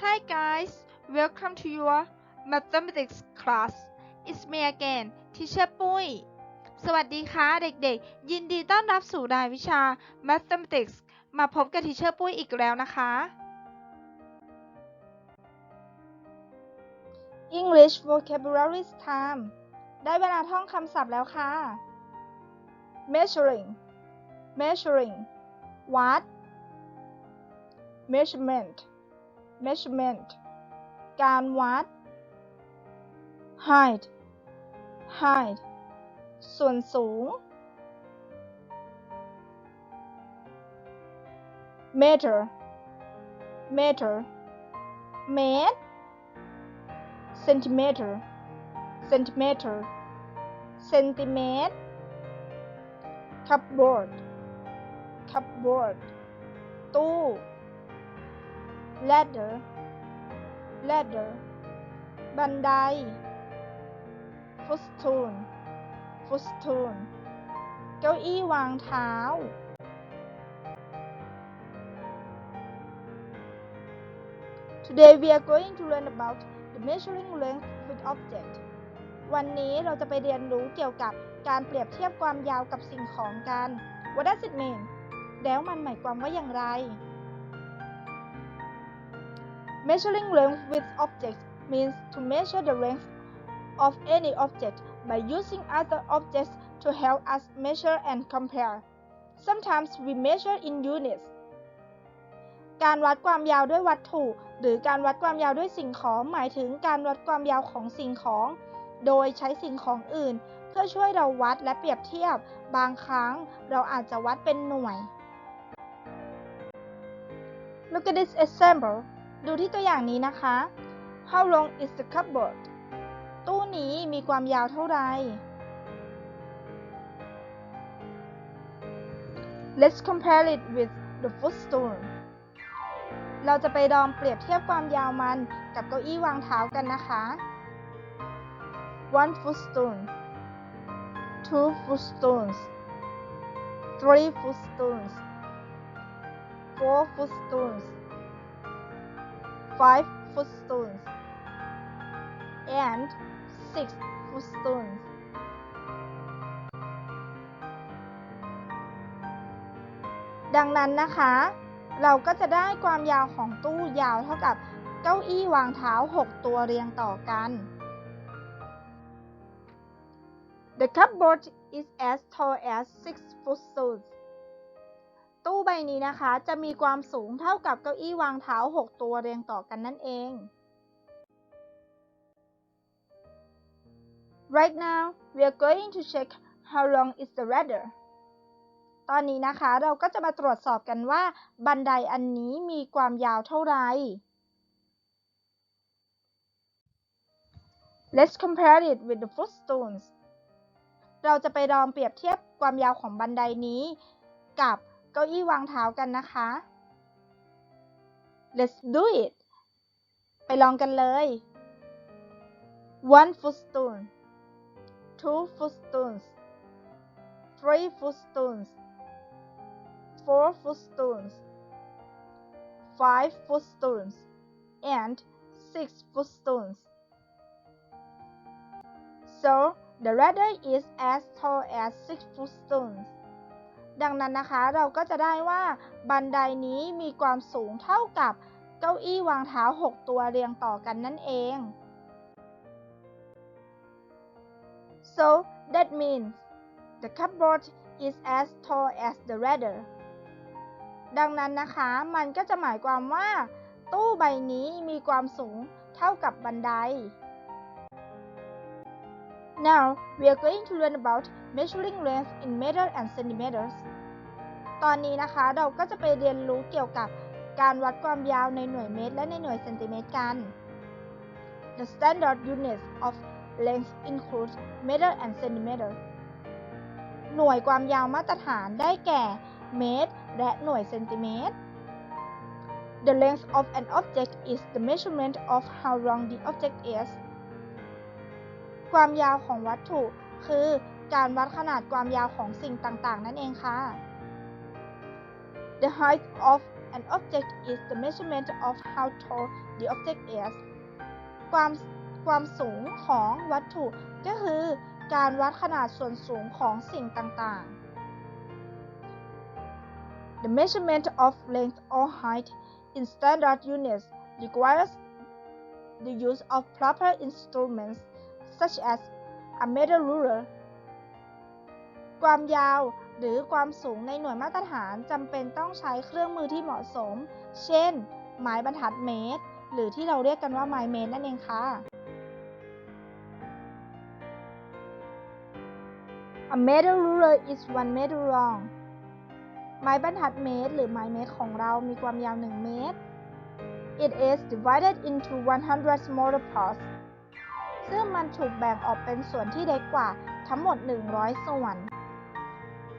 Hi guys, welcome to your mathematics class. It's me again, Teacher ปุ้ย สวัสดีค่ะเด็กๆ ยินดีต้อนรับสู่รายวิชา mathematics มาพบกับ Teacher ปุ้ยอีกแล้วนะคะ English vocabulary time ได้เวลาท่องคำศัพท์แล้วค่ะ measuring measuring วัด measurement measurement การวัด height height ส่วนสูง meter meter เมตร centimeter centimeter เซนติเมตร cupboard cupboard ตู้ ladder ladder บันได footstool footstool เก้าอี้วางเท้า Today we are going to learn about the measuring length with object วันนี้เราจะไปเรียนรู้เกี่ยวกับการเปรียบเทียบความยาวกับสิ่งของกัน What does it mean แล้วมันหมายความว่าอย่างไร Measuring length with objects means to measure the length of any object by using other objects to help us measure and compare. Sometimes we measure in units. การวัดความยาวด้วยวัตถุ หรือการวัดความยาวด้วยสิ่งของ หมายถึงการวัดความยาวของสิ่งของ โดยใช้สิ่งของอื่น เพื่อช่วยเราวัดและเปรียบเทียบ บางครั้งเราอาจจะวัดเป็นหน่วย Look at this example ดูที่ตัวอย่างนี้นะคะ How long is the cupboard ตู้นี้มีความยาวเท่าไหร่ Let's compare it with the footstool เราจะไปลองเปรียบเทียบความยาวมันกับเก้าอี้วางเท้ากันนะคะ one footstool two footstools three footstools four footstools five footstools and six footstools ดังนั้นนะคะ เราก็จะได้ความยาวของตู้ยาวเท่ากับเก้าอี้วางเท้า 6 ตัวเรียงต่อกัน The cupboard is as tall as 6 footstools ตู้ใบนี้นะคะ จะมีความสูงเท่ากับเก้าอี้วางเท้า 6 ตัวเรียงต่อกันนั่นเอง Right now we are going to check how long is the ladder ตอนนี้นะคะเราก็จะมาตรวจสอบกันว่า บันไดอันนี้มีความยาวเท่าไหร่ Let's compare it with the footstools เราจะไปลองเปรียบเทียบความยาวของบันไดนี้ กับ ก้าอี้วางเท้ากันนะคะ Let's do it ไปลองกันเลย one footstool two footstools three footstools four footstools, five footstools, and six footstools. So the ladder is as tall as six footstools. ดังนั้นนะคะเราก็จะได้ว่าบันไดนี้มีความสูงเท่ากับเก้าอี้วางเท้า 6 ตัวเรียงต่อกันนั่นเอง So that means the cupboard is as tall as the ladder. ดังนั้นนะคะมันก็จะหมายความว่า ตู้ใบนี้มีความสูงเท่ากับบันได Now we are going to learn about measuring length in meter and centimeters ตอนนี้นะคะเราก็จะไปเรียนรู้เกี่ยวกับการวัดความยาวในหน่วยเมตร และในหน่วยเซนติเมตรกัน The standard units of length include meter and centimeter หน่วยความยาวมาตรฐานได้แก่เมตร และหน่วยเซนติเมตร The length of an object is the measurement of how long the object is ความยาวของวัตถุ คือการวัดขนาดความยาวของสิ่งต่าง ๆ นั่นเองค่ะ The height of An object is the measurement of how tall the object is ความความสูงของวัตถุก็คือการวัดขนาดส่วนสูงของสิ่งต่างๆ The measurement of length or height in standard units requires the use of proper instruments such as a meter ruler ความยาว หรือความสูงในหน่วยมาตรฐานจำเป็นต้องใช้เครื่องมือที่เหมาะสม เช่น ไม้บรรทัดเมตร หรือที่เราเรียกกันว่าไม้เมตรนั่นเองค่ะ A meter ruler is one meter long ไม้บรรทัดเมตร หรือไม้เมตรของเรามีความยาว 1 เมตร It is divided into 100 smaller parts ซึ่งมันถูกแบ่งออกเป็นส่วนที่เล็กกว่าทั้งหมด 100 ส่วน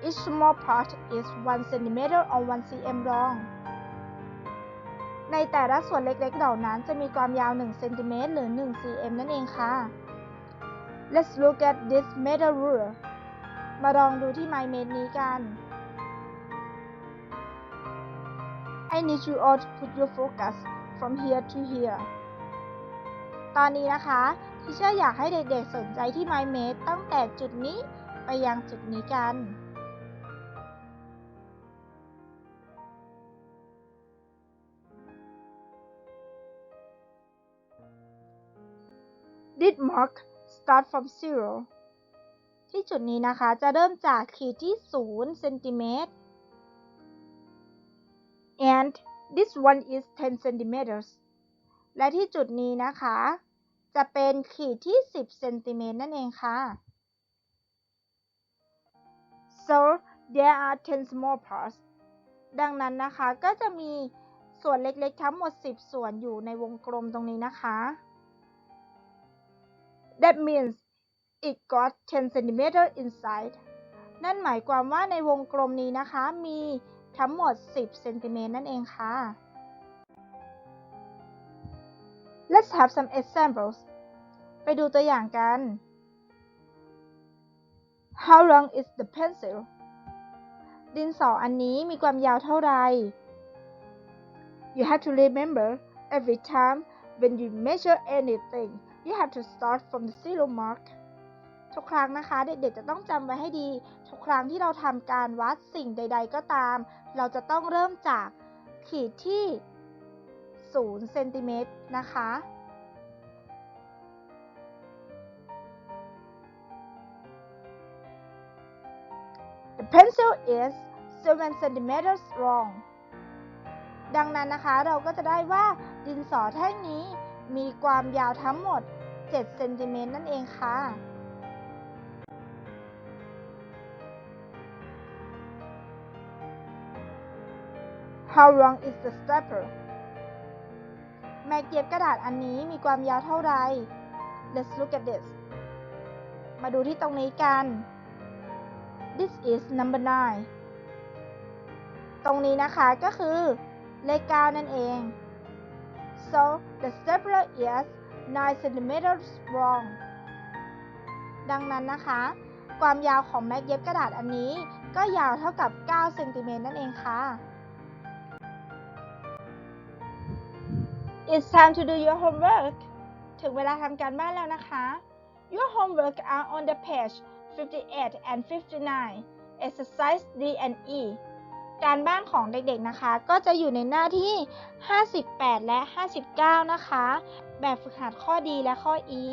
Each small part is 1 cm or 1 cm long ในแต่ละส่วนเล็กๆเหล่านั้นจะมีความยาว 1 เซนติเมตรหรือ 1 cm นั่นเองค่ะ Let's look at this meter ruler มาลองดูที่ไมเมตรนี้กัน I need you all to put your focus from here to here ตอนนี้นะคะที่เชื่ออยากให้เด็กๆสนใจที่ไมเมตรตั้งแต่จุดนี้ไปยังจุดนี้กัน Did mark start from zero ที่จุดนี้นะคะจะเริ่มจากขีดที่ 0 เซนติเมตร and this one is 10 centimeters และที่จุดนี้นะคะ จะเป็นขีดที่ 10 เซนติเมตรนั่นเองค่ะ so there are 10 small parts ดังนั้นนะคะก็จะมีส่วนเล็กๆทั้งหมด 10 ส่วนอยู่ในวงกลมตรงนี้นะคะ that means it got 10 centimeter inside นั่นหมายความว่าในวงกลมนี้นะคะ มีทั้งหมด 10 เซนติเมตรนั่นเองค่ะ Let's have some examples ไปดูตัวอย่างกัน How long is the pencil ดินสออันนี้มีความยาวเท่าไหร่ You have to remember every time when you measure anything you have to start from the zero mark ทุกครั้งนะคะ เด็กๆจะต้องจำไว้ให้ดี ทุกครั้งที่เราทำการวัดสิ่งใด ๆ ก็ตาม เราจะต้องเริ่มจากขีดที่ 0 เซนติเมตรนะคะ The pencil is 7 centimeters long ดังนั้นนะคะเราก็จะได้ว่าดินสอแท่งนี้ มีความยาวทั้งหมด 7 เซนติเมตรนั่นเองค่ะ How long is the stapler แม่เก็บกระดาษอันนี้มีความยาวเท่าไหร่ Let's look at this มาดูที่ตรงนี้กัน This is number 9 ตรงนี้นะคะก็คือเลข9นั่นเอง so the stapler is 9 centimeters long ดังนั้นนะคะ ความยาวของแม็กเย็บกระดาษอันนี้ก็ยาวเท่ากับ 9 เซนติเมตรนั่นเองค่ะ It's time to do your homework ถึงเวลาทำการบ้านแล้วนะคะ Your homework are on the page 58 and 59 exercise D and E การบ้านของเด็กๆนะคะ ก็จะอยู่ในหน้าที่ 58 และ 59 นะคะ แบบฝึกหัดข้อดีและข้อ E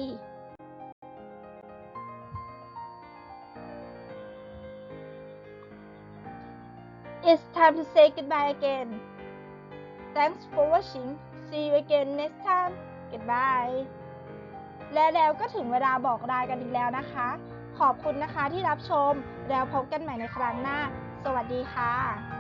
It's time to say goodbye again. Thanks for watching. See you again next time. Goodbye. และแล้วก็ถึงเวลาบอกลากันอีกแล้วนะคะ ขอบคุณนะคะที่รับชม แล้วพบกันใหม่ในครั้งหน้า สวัสดีค่ะ